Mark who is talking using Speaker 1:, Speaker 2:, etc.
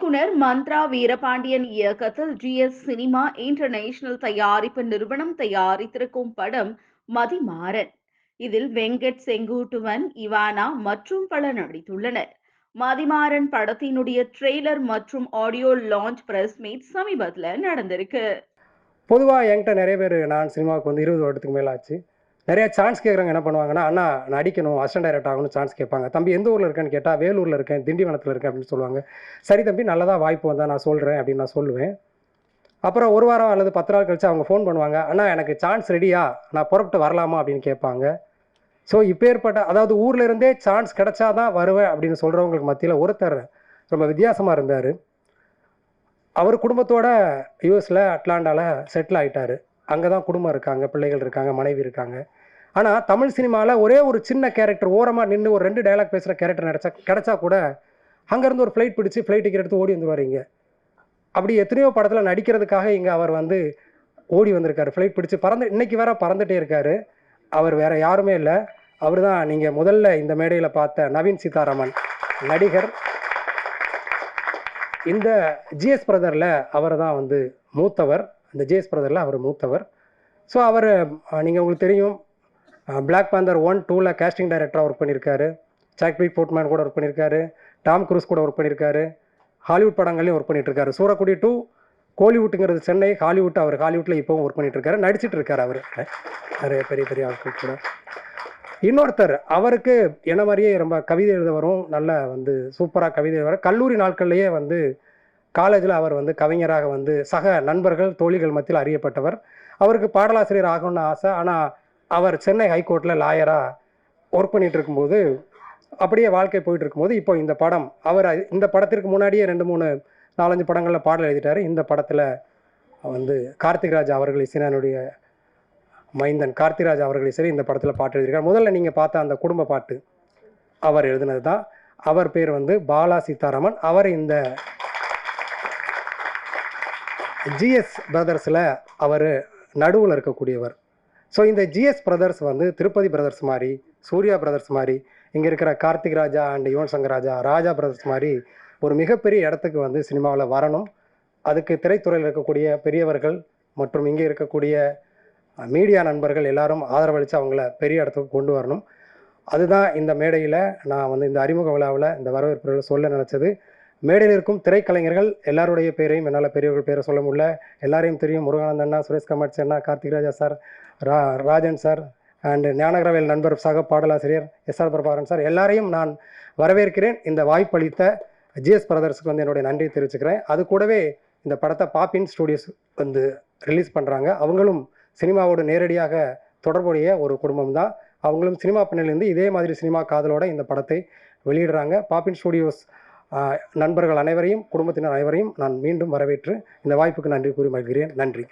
Speaker 1: இயக்குனர் மந்த்ரா வீரபாண்டியன் இயக்கத்தில் G S cinema international தயாரிப்பு நிறுவனம் தயாரித்திருக்கும் படம் மதிமாறன். இதில் வெங்கட் செங்குட்டுவன் இவானா மற்றும் பலர் நடித்துள்ளனர். மதிமாறன் படத்தினுடைய ட்ரெய்லர் மற்றும் ஆடியோ லான்ச் பிரஸ் மீட் சமீபத்தில் நடந்திருக்கு.
Speaker 2: பொதுவாக என்கிட்ட நிறைய பேர் நான் சினிமாவுக்கு வந்து இருபது வருடத்துக்கு மேலே ஆச்சு நிறைய சான்ஸ் கேட்குறாங்க என்ன பண்ணுவாங்கன்னா அண்ணா நடிக்கணும் அசிஸ்டன்ட் டைரக்ட் ஆகணும் சான்ஸ் கேட்பாங்க. தம்பி எந்த ஊரில் இருக்கேன்னு கேட்டால் வேலூரில் இருக்கேன் திண்டிவனத்தில் இருக்கேன் அப்படின்னு சொல்லுவாங்க. சரி தம்பி நல்லதாக வாய்ப்பு வந்தால் நான் சொல்கிறேன் அப்படின்னு நான் சொல்லுவேன். அப்புறம் ஒரு வாரம் அல்லது பத்து நாள் கழிச்சு அவங்க ஃபோன் பண்ணுவாங்க அண்ணா எனக்கு சான்ஸ் ரெடியா நான் புறப்பட்டு வரலாமா? அப்படின்னு கேட்பாங்க. ஸோ இப்பேற்பட்ட அதாவது ஊரில் இருந்தே சான்ஸ் கிடைச்சாதான் வருவேன் அப்படின்னு சொல்கிறவங்களுக்கு மத்தியில் ஒருத்தர் ரொம்ப வித்தியாசமாக இருந்தார். அவர் குடும்பத்தோட யூஎஸில் அட்லாண்டாவில் செட்டில் ஆகிட்டார் அங்கே தான் குடும்பம் இருக்காங்க பிள்ளைகள் இருக்காங்க மனைவி இருக்காங்க. ஆனால் தமிழ் சினிமாவில் ஒரே ஒரு சின்ன கேரக்டர் ஓரமாக நின்று ஒரு ரெண்டு டைலாக் பேசுகிற கேரக்டர் நினச்சா கிடச்சா கூட அங்கேருந்து ஒரு ஃப்ளைட் பிடிச்சி ஃப்ளைட் டிக்கெட் எடுத்து ஓடி வந்து வரீங்க அப்படி எத்தனையோ படத்தில் நடிக்கிறதுக்காக இங்கே அவர் வந்து ஓடி வந்திருக்காரு. ஃப்ளைட் பிடிச்சி பறந்து இன்னைக்கு வேற பறந்துட்டே இருக்காரு. அவர் வேற யாருமே இல்லை. அவர் தான் நீங்கள் முதல்ல இந்த மேடையில் பார்த்த நவீன் சீதாராமன் நடிகர். இந்த ஜிஎஸ் பிரதரில் அவர் தான் வந்து மூத்தவர். இந்த ஜிஎஸ் பிரதரில் அவர் மூத்தவர். ஸோ அவர் நீங்கள் உங்களுக்கு தெரியும் பிளாக் பேந்தர் ஒன் டூவில் கேஸ்டிங் டைரக்டராக ஒர்க் பண்ணியிருக்காரு சாக்பிக் போர்ட்மேன் கூட ஒர்க் பண்ணியிருக்காரு டாம் குரூஸ் கூட ஒர்க் பண்ணியிருக்காரு ஹாலிவுட் படங்கள்லையும் ஒர்க் பண்ணிட்டுருக்காரு. சூரக்குடி டூ கோலிவுட்டுங்கிறது சென்னை ஹாலிவுட் அவர் ஹாலிவுட்டில் இப்போவும் ஒர்க் பண்ணிட்டு இருக்காரு நடிச்சிட்டு இருக்காரு அவர். நிறைய பெரிய பெரிய ஆட்கள் கூட. இன்னொருத்தர் அவருக்கு என்ன மாதிரியே ரொம்ப கவிதை எழுத வரும் நல்ல வந்து சூப்பராக கவிதை வரும் கல்லூரி நாட்கள்லேயே வந்து காலேஜில் அவர் வந்து கவிஞராக வந்து சக நண்பர்கள் தோழிகள் மத்தியில் அறியப்பட்டவர். அவருக்கு பாடலாசிரியர் ஆகணும்னு ஆசை. ஆனால் அவர் சென்னை ஹைகோர்ட்டில் லாயராக ஒர்க் பண்ணிகிட்டு இருக்கும்போது அப்படியே வாழ்க்கை போயிட்டு இருக்கும்போது இப்போ இந்த படம் அவர் இந்த படத்திற்கு முன்னாடியே ரெண்டு மூணு நாலஞ்சு படங்களில் பாடல் எழுதிட்டார். இந்த படத்தில் வந்து கார்த்திக்ராஜ் அவர்கள் இசைனானுடைய மைந்தன் கார்த்திராஜ் அவர்கள் சரி இந்த படத்தில் பாட்டு எழுதியிருக்கார். முதல்ல நீங்கள் பார்த்த அந்த குடும்ப பாட்டு அவர் எழுதினது தான் அவர் பேர் வந்து பாலா சீதாராமன். அவர் இந்த ஜிஎஸ் பிரதர்ஸில் அவர் நடுவில் இருக்கக்கூடியவர். ஸோ இந்த ஜிஎஸ் பிரதர்ஸ் வந்து திருப்பதி பிரதர்ஸ் மாதிரி சூர்யா பிரதர்ஸ் மாதிரி இங்கே இருக்கிற கார்த்திக் ராஜா அண்ட் யுவன் சங்கர் ராஜா ராஜா பிரதர்ஸ் மாதிரி ஒரு மிகப்பெரிய இடத்துக்கு வந்து சினிமாவில் வரணும். அதுக்கு திரைத்துறையில் இருக்கக்கூடிய பெரியவர்கள் மற்றும் இங்கே இருக்கக்கூடிய மீடியா நண்பர்கள் எல்லாரும் ஆதரவளித்து அவங்கள பெரிய இடத்துக்கு கொண்டு வரணும். அதுதான் இந்த மேடையில் நான் வந்து இந்த அறிமுக விழாவில் இந்த வரவேற்புகளை சொல்ல நினச்சது. மேடையில் இருக்கும் திரைக்கலைஞர்கள் எல்லாருடைய பேரையும் என்னால் பெரியவர்கள் பேரை சொல்ல முடியல. எல்லாரையும் தெரியும். முருகானந்த் அண்ணா சுரேஷ் கமாட்சி அண்ணா கார்த்திக் ராஜா சார் ரா ராஜன் சார் அண்டு ஞானகரவேல் நண்பர் சக பாடலாசிரியர் எஸ் ஆர் பிரபாகரன் சார். எல்லாரையும் நான் வரவேற்கிறேன். இந்த வாய்ப்பளித்த ஜிஎஸ் பிரதர்ஸுக்கு வந்து என்னுடைய நன்றியை தெரிவிச்சுக்கிறேன். அது கூடவே இந்த படத்தை பாப்பின் ஸ்டூடியோஸ் வந்து ரிலீஸ் பண்ணுறாங்க அவங்களும் சினிமாவோடு நேரடியாக தொடர்புடைய ஒரு குடும்பம் தான். அவங்களும் சினிமா பின்னணியிலேருந்து இதே மாதிரி சினிமா காதலோட இந்த படத்தை வெளியிடுறாங்க. பாப்பின் ஸ்டூடியோஸ் நண்பர்கள் அனைவரையும் குடும்பத்தினர் அனைவரையும் நான் மீண்டும் வரவேற்று இந்த வாய்ப்புக்கு நன்றி கூறி மகிழ்கிறேன். நன்றி.